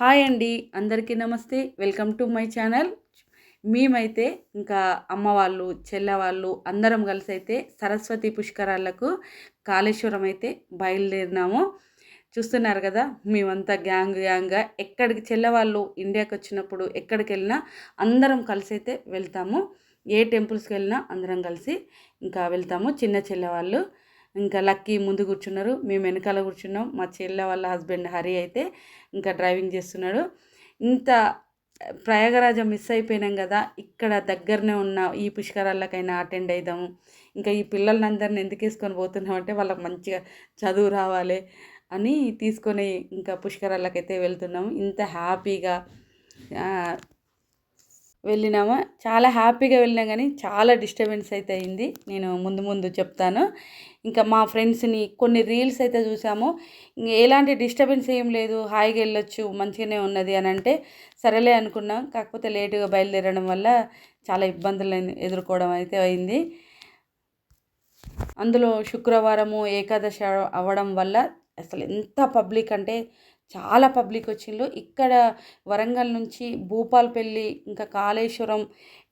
Hi అండి అందరికీ నమస్తే. Welcome to my channel. మేమైతే ఇంకా అమ్మ వాళ్ళు చెల్లె వాళ్ళు అందరం కలిసి అయితే సరస్వతి పుష్కరాలకు కాళేశ్వరం అయితే బయలుదేరినాము. చూస్తున్నారు కదా మేమంతా గ్యాంగ్ గ్యాంగ్గా ఎక్కడికి చెల్లవాళ్ళు ఇండియాకి వచ్చినప్పుడు ఎక్కడికి వెళ్ళినా అందరం కలిసి అయితే వెళ్తాము. ఏ టెంపుల్స్కి వెళ్ళినా అందరం కలిసి ఇంకా వెళ్తాము చిన్న చెల్లవాళ్ళు వాళ్ళు. ఇంకా లక్కీ ముందు కూర్చున్నారు. మేము వెనకాల కూర్చున్నాం. మా చెల్లె వాళ్ళ హస్బెండ్ హరి అయితే ఇంకా డ్రైవింగ్ చేస్తున్నాడు. ఇంత ప్రయాగరాజ మిస్ అయిపోయినాం కదా. ఇక్కడ దగ్గరనే ఉన్న ఈ పుష్కరాలకైనా అటెండ్ అవుదాము ఇంకా ఈ పిల్లలందరిని ఎందుకు వేసుకొని పోతున్నాం అంటే వాళ్ళకి మంచిగా చదువు రావాలి అని తీసుకొని ఇంకా పుష్కరాలకైతే వెళ్తున్నాము ఇంత హ్యాపీగా వెళ్ళినామా? చాలా హ్యాపీగా వెళ్ళినా కానీ చాలా డిస్టర్బెన్స్ అయితే అయింది. నేను ముందు ముందు చెప్తాను. ఇంకా మా ఫ్రెండ్స్ని కొన్ని రీల్స్ అయితే చూసాము. ఇంకా ఎలాంటి డిస్టర్బెన్స్ ఏం లేదు. హాయిగా వెళ్ళొచ్చు మంచిగానే ఉన్నది అని అంటే సరేలే అనుకున్నాం. కాకపోతే లేటుగా బయలుదేరడం వల్ల చాలా ఇబ్బందులు ఎదుర్కోవడం అయితే అయింది. అందులో శుక్రవారము ఏకాదశి అవ్వడం వల్ల అసలు ఎంత పబ్లిక్ అంటే చాలా పబ్లిక్ వచ్చిండ్రు. ఇక్కడ వరంగల్ నుంచి భూపాల్పల్లి ఇంకా కాళేశ్వరం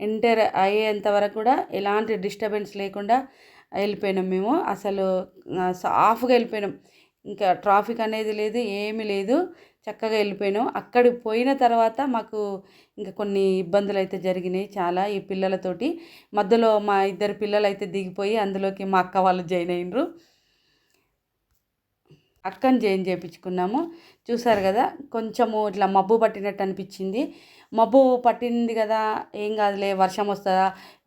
ఎంటర్ అయ్యేంత వరకు కూడా ఎలాంటి డిస్టర్బెన్స్ లేకుండా వెళ్ళిపోయినాం మేము. అసలు సాఫ్గా వెళ్ళిపోయినాం. ఇంకా ట్రాఫిక్ అనేది లేదు ఏమీ లేదు. చక్కగా వెళ్ళిపోయినాం. అక్కడికి పోయిన తర్వాత మాకు ఇంకా కొన్ని ఇబ్బందులు అయితే జరిగినాయి చాలా ఈ పిల్లలతోటి. మధ్యలో మా ఇద్దరు పిల్లలు అయితే దిగిపోయి అందులోకి మా అక్క వాళ్ళు జాయిన్ అయినరు. అక్కని చేంజ్ చేయించుకున్నాము చూసారు కదా కొంచెము ఇట్లా మబ్బు పట్టినట్టు అనిపించింది. మబ్బు పట్టింది కదా ఏం కాదులే వర్షం వస్తుందా?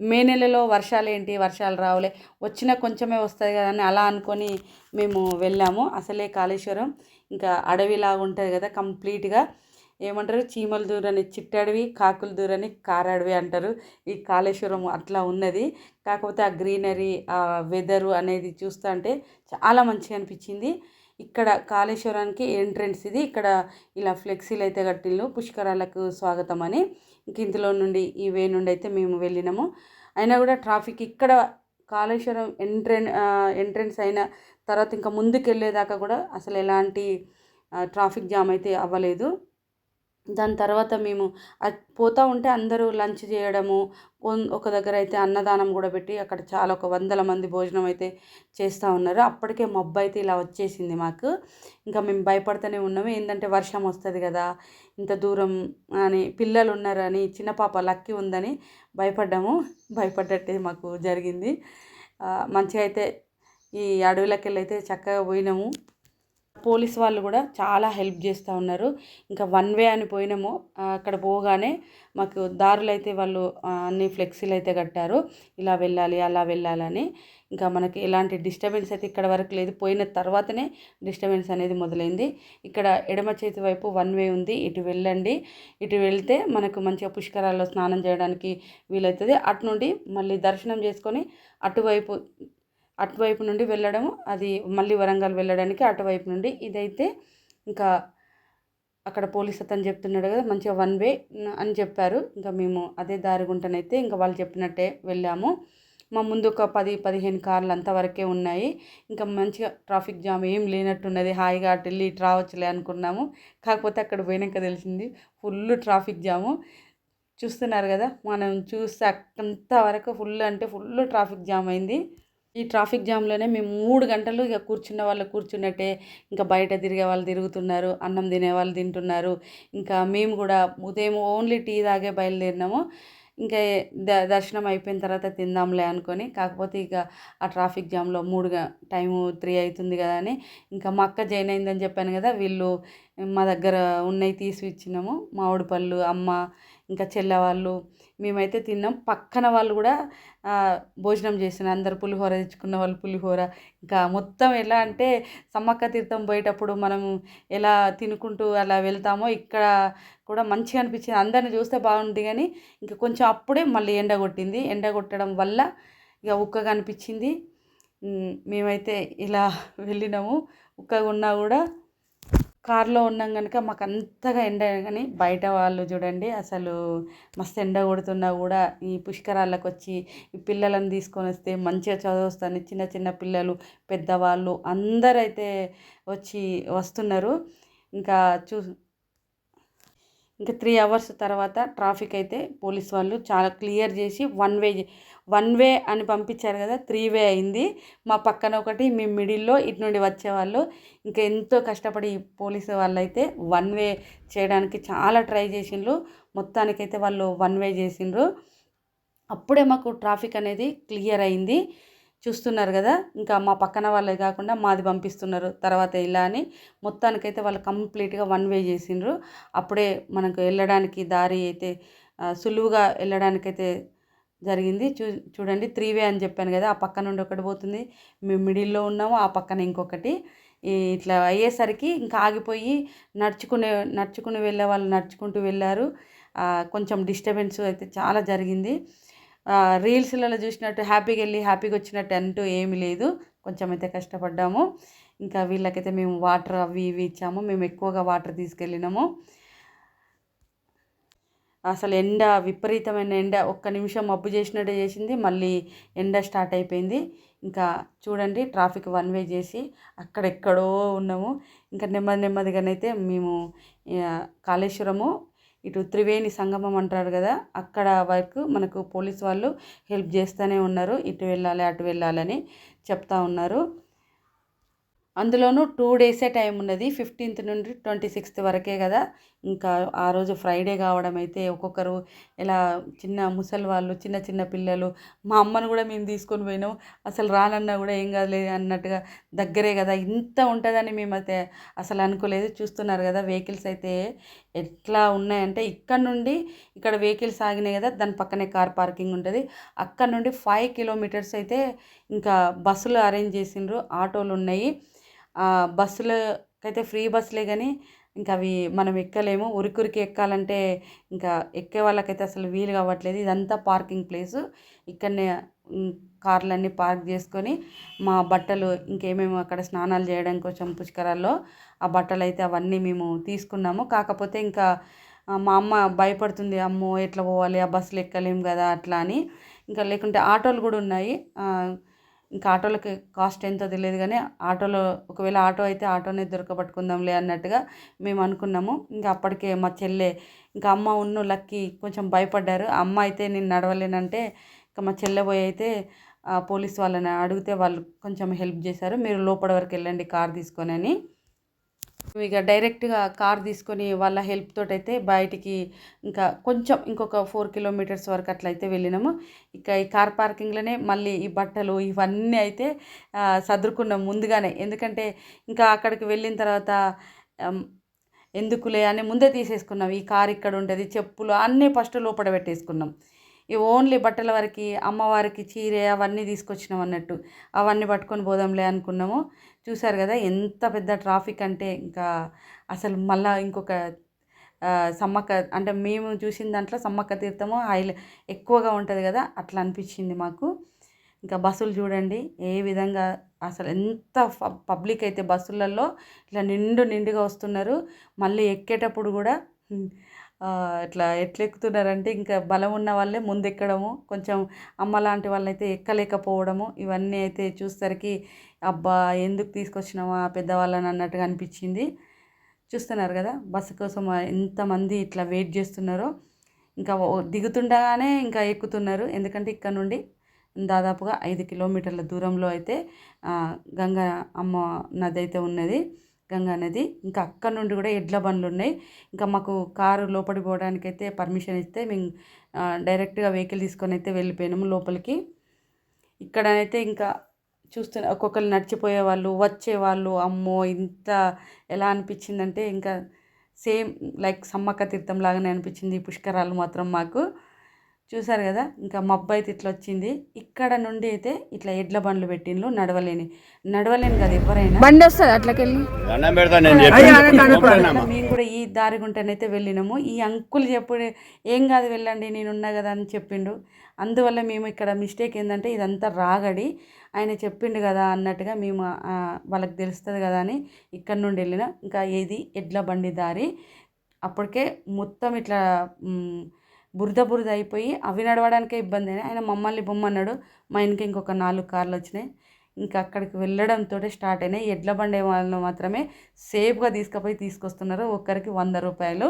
మే నెలలో వర్షాలు ఏంటి? వర్షాలు రావులే. వచ్చిన కొంచెమే వస్తుంది కదా అని అలా అనుకొని మేము వెళ్ళాము. అసలే కాళేశ్వరం ఇంకా అడవిలాగా ఉంటుంది కదా కంప్లీట్గా. ఏమంటారు? చీమల దూరని చిట్టడవి కాకుల దూరని కారడవి అంటారు. ఈ కాళేశ్వరం అట్లా ఉన్నది. కాకపోతే ఆ గ్రీనరీ ఆ వెదరు అనేది చూస్తుంటే అంటే చాలా మంచిగా అనిపించింది. ఇక్కడ కాళేశ్వరానికి ఎంట్రెన్స్ ఇది. ఇక్కడ ఇలా ఫ్లెక్సీలు అయితే కట్టిల్లు. పుష్కరాలకు స్వాగతం అని ఇంక ఇందులో నుండి ఈ వే నుండి అయితే మేము వెళ్ళినాము. అయినా కూడా ట్రాఫిక్ ఇక్కడ కాళేశ్వరం ఎంట్రెన్ ఎంట్రెన్స్ అయిన తర్వాత ఇంకా ముందుకు వెళ్ళేదాకా కూడా అసలు ఎలాంటి ట్రాఫిక్ జామ్ అయితే అవ్వలేదు. దాని తర్వాత మేము పోతూ ఉంటే అందరూ లంచ్ చేయడము ఒక దగ్గర అయితే అన్నదానం కూడా పెట్టి అక్కడ చాలా ఒక వందల మంది భోజనం అయితే చేస్తూ ఉన్నారు. అప్పటికే మబ్బు అయితే ఇలా వచ్చేసింది మాకు. ఇంకా మేము భయపడుతూనే ఉన్నాము. ఏంటంటే వర్షం వస్తుంది కదా ఇంత దూరం అని పిల్లలు ఉన్నారని చిన్న పాప లక్కీ ఉందని భయపడ్డాము. భయపడ్డట్టే మాకు జరిగింది. మంచిగా అయితే ఈ అడవులకి వెళ్ళి అయితే చక్కగా పోయినాము. పోలీస్ వాళ్ళు కూడా చాలా హెల్ప్ చేస్తూ ఉన్నారు. ఇంకా వన్ వే అని పోయినాము అక్కడ పోగానే మాకు దారులు అయితే వాళ్ళు అన్ని ఫ్లెక్సీలు అయితే కట్టారు. ఇలా వెళ్ళాలి అలా వెళ్ళాలని. ఇంకా మనకి ఎలాంటి డిస్టర్బెన్స్ అయితే ఇక్కడ వరకు లేదు. పోయిన తర్వాతనే డిస్టర్బెన్స్ అనేది మొదలైంది. ఇక్కడ ఎడమ చేతి వైపు వన్ వే ఉంది. ఇటు వెళ్ళండి. ఇటు వెళ్తే మనకు మంచిగా పుష్కరాల్లో స్నానం చేయడానికి వీలవుతుంది అటు నుండి మళ్ళీ దర్శనం చేసుకొని అటువైపు అటువైపు నుండి వెళ్ళడము అది మళ్ళీ వరంగల్ వెళ్ళడానికి అటువైపు నుండి. ఇదైతే ఇంకా అక్కడ పోలీస్ అతను చెప్తున్నాడు కదా మంచిగా వన్ వే అని చెప్పారు. ఇంకా మేము అదే దారి గుంటనైతే ఇంకా వాళ్ళు చెప్పినట్టే వెళ్ళాము. మా ముందు ఒక పది పదిహేను కార్లు అంతవరకే ఉన్నాయి. ఇంకా మంచిగా ట్రాఫిక్ జామ్ ఏం లేనట్టున్నది. హాయిగా అటు వెళ్ళి ఇటు రావచ్చులే అనుకున్నాము. కాకపోతే అక్కడ పోయినాక తెలిసింది ఫుల్ ట్రాఫిక్ జాము. చూస్తున్నారు కదా మనం చూస్తే అంతవరకు ఫుల్ అంటే ఫుల్ ట్రాఫిక్ జామ్ అయింది. ఈ ట్రాఫిక్ జామ్లోనే మేము మూడు గంటలు ఇక కూర్చున్న వాళ్ళు కూర్చున్నట్టే ఇంకా బయట తిరిగే వాళ్ళు తిరుగుతున్నారు అన్నం తినే వాళ్ళు తింటున్నారు. ఇంకా మేము కూడా ఉదయం ఓన్లీ టీ తాగే బయలుదేరినాము. ఇంకా ద దర్శనం అయిపోయిన తర్వాత తిందాంలే అనుకొని కాకపోతే ఇక ఆ ట్రాఫిక్ జామ్లో మూడుగా టైము త్రీ అవుతుంది కదా అని. ఇంకా మా అక్క జాయిన్ అయిందని చెప్పాను కదా వీళ్ళు మా దగ్గర ఉన్నవి తీసి ఇచ్చినాము. మామిడి పళ్ళు అమ్మ ఇంకా చెల్లవాళ్ళు మేమైతే తిన్నాం. పక్కన వాళ్ళు కూడా భోజనం చేసిన అందరు పులిహోర తెచ్చుకున్న వాళ్ళు పులిహోర. ఇంకా మొత్తం ఎలా అంటే సమ్మక్క తీర్థం పోయేటప్పుడు మనం ఎలా తినుకుంటూ అలా వెళ్తామో ఇక్కడ కూడా మంచిగా అనిపించింది. అందరిని చూస్తే బాగుంది కానీ ఇంకా కొంచెం అప్పుడే మళ్ళీ ఎండ కొట్టింది. ఎండ కొట్టడం వల్ల ఇక ఉక్కగా అనిపించింది. మేమైతే ఇలా వెళ్ళినాము. ఉక్కగా ఉన్నా కూడా కారులో ఉన్నాం కనుక మాకు అంతగా ఎండ కానీ బయట వాళ్ళు చూడండి అసలు మస్తు ఎండ కొడుతున్నా కూడా ఈ పుష్కరాలకు వచ్చి ఈ పిల్లలను తీసుకొని వస్తే మంచిగా చదవస్తాను. చిన్న చిన్న పిల్లలు పెద్దవాళ్ళు అందరైతే వచ్చి వస్తున్నారు. ఇంకా చూ ఇంకా త్రీ అవర్స్ తర్వాత ట్రాఫిక్ అయితే పోలీస్ వాళ్ళు చాలా క్లియర్ చేసి వన్ వే వన్ వే అని పంపించారు కదా త్రీ వే అయింది. మా పక్కన ఒకటి మేము మిడిల్లో ఇటు నుండి వచ్చేవాళ్ళు ఇంకా ఎంతో కష్టపడి పోలీసు వాళ్ళు అయితే వన్ వే చేయడానికి చాలా ట్రై చేసిండ్రు. మొత్తానికైతే వాళ్ళు వన్ వే చేసిండ్రు. అప్పుడే మాకు ట్రాఫిక్ అనేది క్లియర్ అయింది. చూస్తున్నారు కదా. ఇంకా మా పక్కన వాళ్ళే కాకుండా మాది పంపిస్తున్నారు. తర్వాత ఇలా అని మొత్తానికైతే వాళ్ళు కంప్లీట్గా వన్ వే చేసిండ్రు. అప్పుడే మనకు వెళ్ళడానికి దారి అయితే సులువుగా వెళ్ళడానికైతే జరిగింది. చూ చూడండి త్రీ వే అని చెప్పాను కదా. ఆ పక్క నుండి ఒకటి పోతుంది. మేము మిడిల్లో ఉన్నాము ఆ పక్కన ఇంకొకటి. ఇట్లా అయ్యేసరికి ఇంకా ఆగిపోయి నడుచుకునే నడుచుకుని వెళ్ళే వాళ్ళు నడుచుకుంటూ వెళ్ళారు. కొంచెం డిస్టర్బెన్స్ అయితే చాలా జరిగింది. రీల్స్లలో చూసినట్టు హ్యాపీగా వెళ్ళి హ్యాపీగా వచ్చినట్టు అంటూ ఏమీ లేదు. కొంచెం అయితే కష్టపడ్డాము. ఇంకా వీళ్ళకైతే మేము వాటర్ అవి ఇవి ఇచ్చాము. మేము ఎక్కువగా వాటర్ తీసుకెళ్ళినాము. అసలు ఎండ విపరీతమైన ఎండ ఒక్క నిమిషం మబ్బు చేసినట్టే చేసింది. మళ్ళీ ఎండ స్టార్ట్ అయిపోయింది. ఇంకా చూడండి ట్రాఫిక్ వన్ వే చేసి అక్కడెక్కడో ఉన్నాము. ఇంకా నెమ్మది నెమ్మదిగానైతే మేము కాళేశ్వరము ఇటు త్రివేణి సంగమం అంటారు కదా అక్కడ వరకు మనకు పోలీస్ వాళ్ళు హెల్ప్ చేస్తూనే ఉన్నారు. ఇటు వెళ్ళాలి అటు వెళ్ళాలని చెప్తా ఉన్నారు. అందులోనూ టూ డేసే టైం ఉన్నది. ఫిఫ్టీన్త్ నుండి ట్వంటీ సిక్స్త్ వరకే కదా. ఇంకా ఆ రోజు ఫ్రైడే కావడం అయితే ఒక్కొక్కరు ఇలా చిన్న ముసలి వాళ్ళు చిన్న చిన్న పిల్లలు మా అమ్మను కూడా మేము తీసుకొని పోయినాం. అసలు రానన్నా కూడా ఏం కాదులేదు అన్నట్టుగా దగ్గరే కదా ఇంత ఉంటుందని మేము అయితే అసలు అనుకోలేదు. చూస్తున్నారు కదా వెహికల్స్ అయితే ఎట్లా ఉన్నాయంటే ఇక్కడ నుండి ఇక్కడ వెహికల్స్ ఆగినాయి కదా దాని పక్కనే కార్ పార్కింగ్ ఉంటుంది. అక్కడ నుండి ఫైవ్ కిలోమీటర్స్ అయితే ఇంకా బస్సులు అరేంజ్ చేసిండ్రు. ఆటోలు ఉన్నాయి. ఆ బస్సులకైతే ఫ్రీ బస్సులే కానీ ఇంకా అవి మనం ఎక్కలేము. ఉరికురికి ఎక్కాలంటే ఇంకా ఎక్కే వాళ్ళకైతే అసలు వీలు కావట్లేదు. ఇదంతా పార్కింగ్ ప్లేసు. ఇక్కడనే కార్లన్నీ పార్క్ చేసుకొని మా బట్టలు ఇంకేమేమి అక్కడ స్నానాలు చేయడం కోసం పుష్కరాల్లో ఆ బట్టలు అయితే అవన్నీ మేము తీసుకున్నాము. కాకపోతే ఇంకా మా అమ్మ భయపడుతుంది. అమ్మో ఎట్లా పోవాలి? ఆ బస్సులు ఎక్కలేము కదా అట్లా అని. ఇంకా లేకుంటే ఆటోలు కూడా ఉన్నాయి. ఇంకా ఆటోలకి కాస్ట్ ఎంతో తెలియదు కానీ ఆటోలో ఒకవేళ ఆటో అయితే ఆటోనే దొరకబట్టుకుందాంలే అన్నట్టుగా మేము అనుకున్నాము. ఇంకా అప్పటికే మా చెల్లె ఇంకా అమ్మ ఉన్ను లక్కి కొంచెం భయపడ్డారు. అమ్మ అయితే నేను నడవలేనంటే ఇంకా మా చెల్లె పోయి అయితే పోలీస్ వాళ్ళని అడిగితే వాళ్ళు కొంచెం హెల్ప్ చేశారు. మీరు లోపల వరకు వెళ్ళండి కార్ తీసుకొని అని. ఇక డైరెక్ట్గా కార్ తీసుకొని వాళ్ళ హెల్ప్ అయితే బయటికి ఇంకా కొంచెం ఇంకొక ఫోర్ కిలోమీటర్స్ వరకు అట్లా అయితే వెళ్ళినాము. ఇక ఈ కార్ పార్కింగ్లోనే మళ్ళీ ఈ బట్టలు ఇవన్నీ అయితే సదురుకున్నాం ముందుగానే. ఎందుకంటే ఇంకా అక్కడికి వెళ్ళిన తర్వాత ఎందుకులే అని ముందే తీసేసుకున్నాం. ఈ కార్ ఇక్కడ ఉంటుంది చెప్పులు అన్నీ ఫస్ట్ లోపల పెట్టేసుకున్నాం. ఈ ఓన్లీ బట్టల వరకు అమ్మవారికి చీర అవన్నీ తీసుకొచ్చినాం అన్నట్టు. అవన్నీ పట్టుకొని పోదాంలే అనుకున్నాము. చూశారు కదా ఎంత పెద్ద ట్రాఫిక్ అంటే ఇంకా అసలు మళ్ళీ ఇంకొక సమ్మక్క అంటే మేము చూసిన దాంట్లో సమ్మక్క తీర్థము హైలై ఎక్కువగా ఉంటుంది కదా అట్లా అనిపించింది మాకు. ఇంకా బస్సులు చూడండి ఏ విధంగా అసలు ఎంత పబ్లిక్ అయితే బస్సులలో ఇట్లా నిండు నిండుగా వస్తున్నారు. మళ్ళీ ఎక్కేటప్పుడు కూడా ఇట్లా ఎట్లా ఎక్కుతున్నారంటే ఇంకా బలం ఉన్న వాళ్ళే ముందు ఎక్కడము కొంచెం అమ్మ లాంటి వాళ్ళైతే ఎక్కలేకపోవడము. ఇవన్నీ అయితే చూసేసరికి అబ్బా ఎందుకు తీసుకొచ్చినామా పెద్దవాళ్ళని అన్నట్టుగా అనిపించింది. చూస్తున్నారు కదా బస్సు కోసం ఎంతమంది ఇట్లా వెయిట్ చేస్తున్నారో. ఇంకా దిగుతుండగానే ఇంకా ఎక్కుతున్నారు. ఎందుకంటే ఇక్కడ నుండి దాదాపుగా ఐదు కిలోమీటర్ల దూరంలో అయితే గంగా అమ్మ నది అయితే ఉన్నది. గంగా నది ఇంకా అక్కడ నుండి కూడా ఎడ్ల బండ్లు ఉన్నాయి. ఇంకా మాకు కారు లోపలి పోవడానికి అయితే పర్మిషన్ ఇస్తే మేము డైరెక్ట్గా వెహికల్ తీసుకొని అయితే వెళ్ళిపోయినాము లోపలికి. ఇక్కడనైతే ఇంకా చూస్తున్న ఒక్కొక్కరు నడిచిపోయే వాళ్ళు వచ్చేవాళ్ళు అమ్మో! ఇంత ఎలా అనిపించిందంటే ఇంకా సేమ్ లైక్ సమ్మక్క తీర్థం లాగానే అనిపించింది పుష్కరాలు మాత్రం మాకు. చూసారు కదా? ఇంకా మబ్బు అయితే ఇట్లా వచ్చింది. ఇక్కడ నుండి అయితే ఇట్లా ఎడ్ల బండ్లు పెట్టిండ్రు నడవలేని. నడవలేని కదా ఎవరైనా. బండి వస్తుంది అట్లకెళ్ళి? మేము కూడా ఈ దారి గుంటనైతే వెళ్ళినాము. ఈ అంకుల్ చెప్పుడు ఏం కాదు వెళ్ళండి నేను ఉన్నా కదా అని చెప్పిండు. అందువల్ల మేము ఇక్కడ మిస్టేక్ ఏంటంటే ఇదంతా రాగడి. ఆయన చెప్పిండు కదా అన్నట్టుగా మేము వాళ్ళకి తెలుస్తుంది కదా అని ఇక్కడ నుండి వెళ్ళిన. ఇంకా ఏది ఎడ్ల బండి దారి. అప్పటికే మొత్తం ఇట్లా బురద బురద అయిపోయి అవి నడవడానికే ఇబ్బంది అయినా. ఆయన మమ్మల్ని బొమ్మన్నాడు. మా ఇంటికి ఇంకొక నాలుగు కార్లు వచ్చినాయి. ఇంకా అక్కడికి వెళ్ళడంతో స్టార్ట్ అయినాయి. ఎడ్ల బండి వాళ్ళు మాత్రమే సేఫ్గా తీసుకుపోయి తీసుకొస్తున్నారు. ఒక్కరికి వంద రూపాయలు.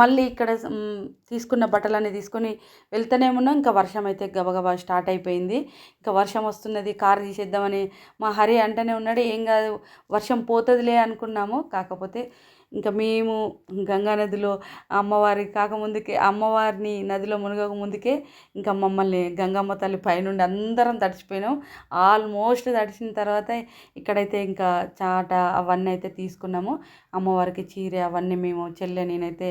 మళ్ళీ ఇక్కడ తీసుకున్న బట్టలన్నీ తీసుకొని వెళ్తూనే ఉన్నాం. ఇంకా వర్షం అయితే గబగబా స్టార్ట్ అయిపోయింది. ఇంకా వర్షం వస్తున్నది. కారు తీసేద్దామని మా హరి అంటనే ఉన్నాడు. ఏం కాదు వర్షం పోతుందిలే అనుకున్నాము. కాకపోతే ఇంకా మేము గంగా నదిలో అమ్మవారి కాకముందుకే అమ్మవారిని నదిలో మునగక ముందుకే ఇంకా మమ్మల్ని గంగమ్మ తల్లి పైనుండి అందరం తడిచిపోయినాం. ఆల్మోస్ట్ తడిచిన తర్వాత ఇక్కడైతే ఇంకా చాట అవన్నీ అయితే తీసుకున్నాము. అమ్మవారికి చీర అవన్నీ మేము చెల్లె నేనైతే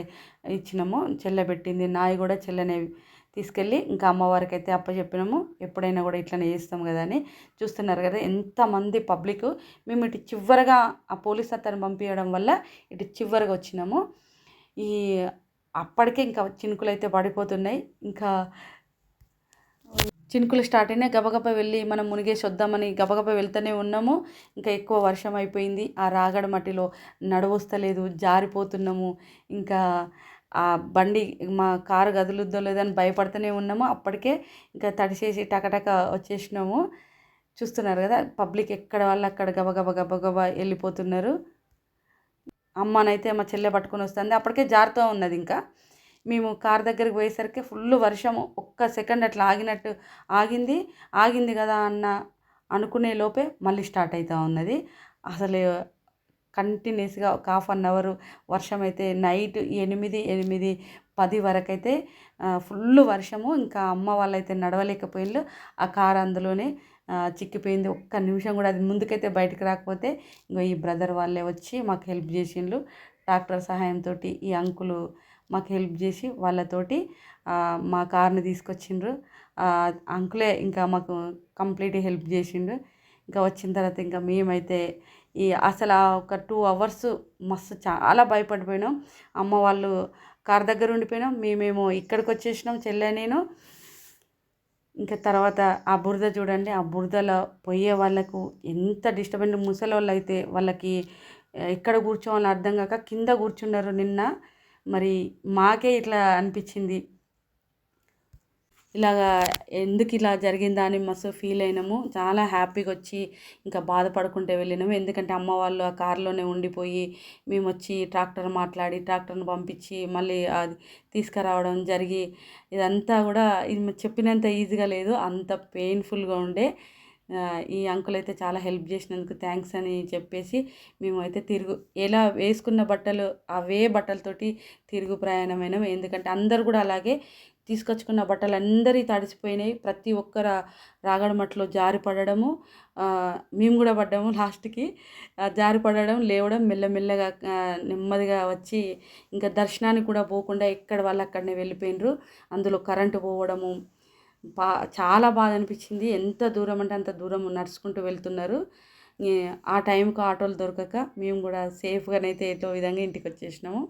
ఇచ్చినాము. చెల్లె పెట్టింది నాయి కూడా చెల్లెనేవి తీసుకెళ్ళి ఇంకా అమ్మవారికి అయితే అప్పచెప్పినాము. ఎప్పుడైనా కూడా ఇట్లనే చేస్తాం కదా అని చూస్తున్నారు కదా. ఎంతమంది పబ్లిక్ మేము ఇటు చివరగా ఆ పోలీస్ అతను పంపించడం వల్ల ఇటు చివరగా వచ్చినాము. ఈ అప్పటికే ఇంకా చినుకులు అయితే పడిపోతున్నాయి. ఇంకా చినుకులు స్టార్ట్ అయినాయి. గబగబ వెళ్ళి మనం మునిగేసి వద్దామని గబగబ వెళ్తూనే ఉన్నాము. ఇంకా ఎక్కువ వర్షం అయిపోయింది. ఆ రాగడి మట్టిలో నడవస్తలేదు. జారిపోతున్నాము. ఇంకా ఆ బండి మా కారు కదులుద్దో లేదని భయపడుతూనే ఉన్నాము అప్పటికే ఇంకా తడిసేసి టకటక వచ్చేసినాము. చూస్తున్నారు కదా పబ్లిక్ ఎక్కడ వాళ్ళు అక్కడ గబగబ గబగబా వెళ్ళిపోతున్నారు. అమ్మనైతే మా చెల్లె పట్టుకొని వస్తుంది. అప్పటికే జారుతూ ఉన్నది ఇంకా. మేము కార్ దగ్గరికి పోయేసరికి ఫుల్ వర్షం ఒక్క సెకండ్ అట్లా ఆగినట్టు ఆగింది. ఆగింది కదా అన్న అనుకునే లోపే మళ్ళీ స్టార్ట్ అవుతూ ఉన్నది. అసలు కంటిన్యూస్గా ఒక హాఫ్ అన్ అవర్ వర్షం అయితే నైట్ ఎనిమిది ఎనిమిది పది వరకు అయితే ఫుల్ వర్షము. ఇంకా అమ్మ వాళ్ళైతే నడవలేకపోయిండ్రు ఆ కార్ అందులోనే చిక్కిపోయింది. ఒక్క నిమిషం కూడా అది ముందుకైతే బయటకు రాకపోతే ఇంకో ఈ బ్రదర్ వాళ్ళే వచ్చి మాకు హెల్ప్ చేసిండ్రు డాక్టర్ సహాయంతో ఈ అంకులు మాకు హెల్ప్ చేసి వాళ్ళతోటి మా కార్ని తీసుకొచ్చిండ్రు. అంకులే ఇంకా మాకు కంప్లీట్ హెల్ప్ చేసిండు. ఇంకా వచ్చిన తర్వాత ఇంకా మేమైతే ఈ అసలు ఆ ఒక టూ అవర్స్ మస్తు చాలా భయపడిపోయినాం. అమ్మ వాళ్ళు కార్ దగ్గర ఉండిపోయినాం. మేమేమో ఇక్కడికి వచ్చేసినాం చెల్లె నేను. ఇంకా తర్వాత ఆ బురద చూడండి ఆ బురదలో పోయే వాళ్ళకు ఎంత డిస్టర్బెంట్ ముసలి వాళ్ళు అయితే వాళ్ళకి ఎక్కడ కూర్చోవాలో అర్థం కాక కింద కూర్చున్నారు నిన్న. మరి మాకే ఇట్లా అనిపించింది. ఇలాగా ఎందుకు ఇలా జరిగిందా అని మస్తు ఫీల్ అయినాము. చాలా హ్యాపీగా వచ్చి ఇంకా బాధపడుకుంటే వెళ్ళినాము. ఎందుకంటే అమ్మ వాళ్ళు ఆ కారులోనే ఉండిపోయి మేము వచ్చి ట్రాక్టర్ మాట్లాడి ట్రాక్టర్ని పంపించి మళ్ళీ అది తీసుకురావడం జరిగి ఇదంతా కూడా ఇది చెప్పినంత ఈజీగా లేదు. అంత పెయిన్ఫుల్గా ఉండే. ఈ అంకుల్ అయితే చాలా హెల్ప్ చేసినందుకు థ్యాంక్స్ అని చెప్పేసి మేమైతే తిరుగు ఎలా వేసుకున్న బట్టలు అవే బట్టలతోటి తిరుగు ప్రయాణమైనాం ఎందుకంటే అందరు కూడా అలాగే తీసుకొచ్చుకున్న బట్టలు అందరి తడిసిపోయినాయి. ప్రతి ఒక్కర రాగడమట్లో జారి పడడము మేము కూడా పడ్డాము లాస్ట్కి. జారిపడడం జారి పడడం లేవడం మెల్లమెల్లగా నెమ్మదిగా వచ్చి ఇంకా దర్శనానికి కూడా పోకుండా ఎక్కడ వాళ్ళు అక్కడనే వెళ్ళిపోయినరు. అందులో కరెంటు పోవడము బా చాలా బాధ అనిపించింది. ఎంత దూరం అంటే అంత దూరం నడుచుకుంటూ వెళ్తున్నారు. ఆ టైంకు ఆటోలు దొరకక మేము కూడా సేఫ్గానైతే ఏదో విధంగా ఇంటికి వచ్చేసినాము.